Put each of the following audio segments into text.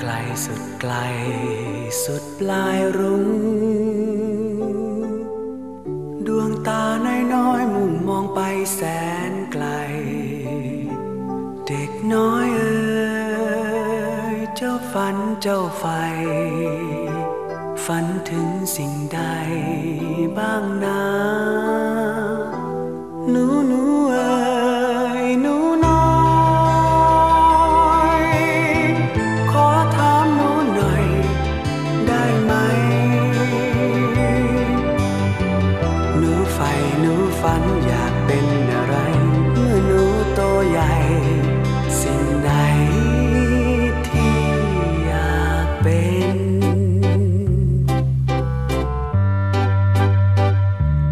ไกลสุดไกลสุดปลายรุ้งดวงตาน้อยๆมุ่งมองไปแสนไกล เด็กน้อยเอ๋ยเจ้าฝันเจ้าไฟ ฝันถึงสิ่งใดบ้างนะ ใฝ่หนูฝันอยากเป็นอะไรเมื่อหนูโตใหญ่ สิ่งใดที่อยากเป็น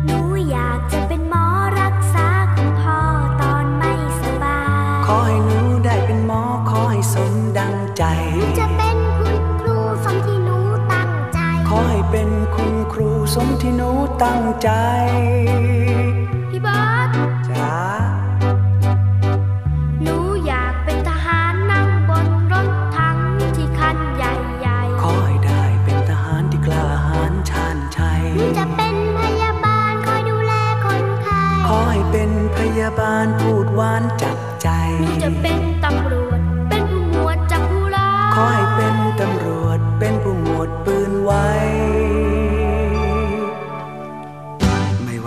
หนูอยากจะเป็นหมอรักษาคุณพ่อตอนไม่สบาย ขอให้หนูได้เป็นหมอขอให้สมดังใจหนูจะเป็น เป็นคุณครูสมที่หนูตั้งใจ พี่เบิร์ดจ้าหนูอยากเป็นทหารนั่งบนรถถังที่คันใหญ่ขอให้ได้เป็นทหารที่กล้าหาญชาญชัยๆหนูจะเป็นพยาบาลคอยดูแลคนไข้ขอให้เป็นพยาบาลพูดหวานจับใจ หนูจะเป็นตำรวจ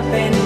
ดว